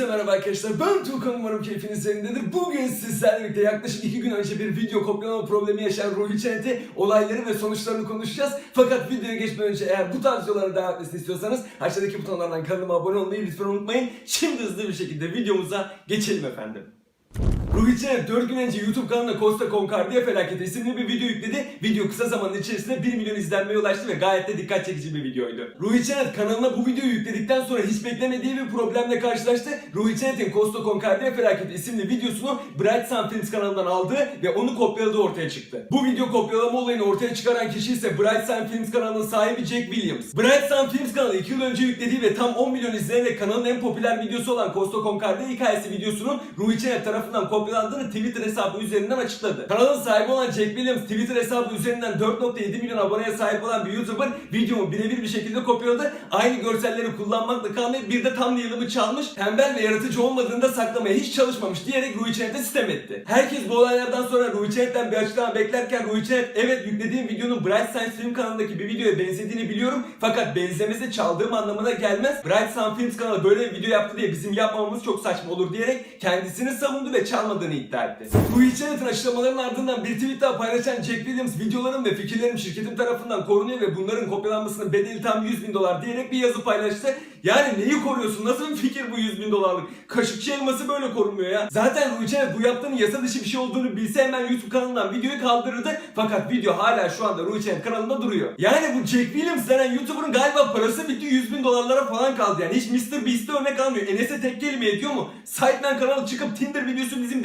Hepinize merhaba arkadaşlar. Ben Tuğkan umarım keyfiniz yerindedir. Bugün sizlerle birlikte yaklaşık iki gün önce bir video kopyalama problemi yaşayan Ruhi Çenet'i olayları ve sonuçlarını konuşacağız. Fakat videoya geçmeden önce eğer bu tarz videoların devam etmesini istiyorsanız aşağıdaki butonlardan kanalıma abone olmayı lütfen unutmayın. Şimdi hızlı bir şekilde videomuza geçelim efendim. Ruhi Çenet 4 gün önce YouTube kanalına Costa Concordia Felaketi isimli bir video yükledi. Video kısa zaman içerisinde 1 milyon izlenmeye ulaştı ve gayet de dikkat çekici bir videoydu. Ruhi Çenet kanalına bu videoyu yükledikten sonra hiç beklemediği bir problemle karşılaştı. Ruhi Çenet'in Costa Concordia Felaketi isimli videosunu Bright Sun Films kanalından aldı ve onu kopyaladığı ortaya çıktı. Bu video kopyalama olayını ortaya çıkaran kişi ise Bright Sun Films kanalının sahibi Jack Williams. Bright Sun Films kanalı 2 yıl önce yüklediği ve tam 10 milyon izlenerek kanalın en popüler videosu olan Costa Concordia hikayesi videosunun Ruhi Çenet tarafından kopyalandığını Twitter hesabı üzerinden açıkladı. Kanalın sahibi olan Jack Williams Twitter hesabı üzerinden 4.7 milyon aboneye sahip olan bir YouTuber videomu birebir bir şekilde kopyaladı. Aynı görselleri kullanmakla kalmayıp bir de thumbnail'ımı çalmış, tembel ve yaratıcı olmadığını da saklamaya hiç çalışmamış diyerek Ruhi Çenet'e sitem etti. Herkes bu olaylardan sonra Ruhi Çenet'ten bir açıklama beklerken Ruhi Çenet evet yüklediğim videonun Bright Science Film kanalındaki bir videoya benzediğini biliyorum fakat benzemesi çaldığım anlamına gelmez. Bright Sun Films kanalı böyle bir video yaptı diye bizim yapmamamız çok saçma olur diyerek kendisini savundu ve çalmadığını iddia etti. Çenet'in açıklamalarının ardından bir tweet daha paylaşan Jack Williams videolarım ve fikirlerim şirketim tarafından korunuyor ve bunların kopyalanmasının bedeli tam 100 bin dolar diyerek bir yazı paylaştı. Yani neyi koruyorsun? Nasıl bir fikir bu 100 bin dolarlık? Kaşıkçı elması böyle korunmuyor ya. Zaten Çenet bu yaptığının yasa dışı bir şey olduğunu bilse hemen YouTube kanalından videoyu kaldırırdı. Fakat video hala şu anda Çenet kanalında duruyor. Yani bu Jack Williams denen YouTuber'ın galiba parası bitti 100 bin dolarlara falan kaldı yani. Hiç Mr. Beast'e örnek almıyor. Enes'e tek kelime ediyor mu? Sideman kanalı çıkıp Tinder videosu bizim?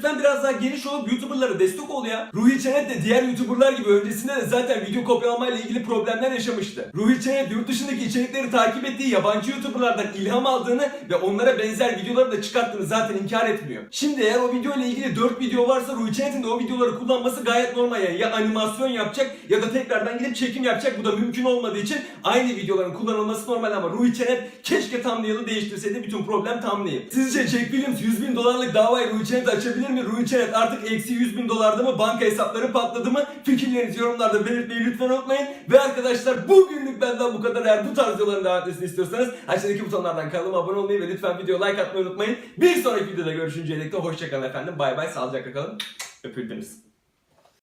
Lütfen biraz daha geniş olup YouTuber'lara destek ol ya. Ruhi Çenet de diğer YouTuber'lar gibi öncesinde de zaten video kopyalamayla ilgili problemler yaşamıştı. Ruhi Çenet yurt dışındaki içerikleri takip ettiği yabancı YouTuber'lardan ilham aldığını ve onlara benzer videoları da çıkarttığını zaten inkar etmiyor. Şimdi eğer o video ile ilgili 4 video varsa Ruhi Çenet'in de o videoları kullanması gayet normal yani. Ya animasyon yapacak ya da tekrardan gidip çekim yapacak. Bu da mümkün olmadığı için aynı videoların kullanılması normal ama Ruhi Çenet keşke thumbnail'ı değiştirseydi bütün problem thumbnail. Sizce Jack Williams 100 bin dolarlık davayı Ruhi Çenet açabilir mi? Ruhi Çenet artık eksi 100 bin dolarda mı? Banka hesapları patladı mı? Fikirlerinizi yorumlarda belirtmeyi lütfen unutmayın. Ve arkadaşlar bugünlük benden bu kadar. Eğer bu tarz videoların devam etmesini istiyorsanız aşağıdaki butonlardan kanalıma abone olmayı ve lütfen videoya like atmayı unutmayın. Bir sonraki videoda görüşünceye dek de hoşçakalın efendim. Bay bay sağlıcakla kalın. Öpüldünüz.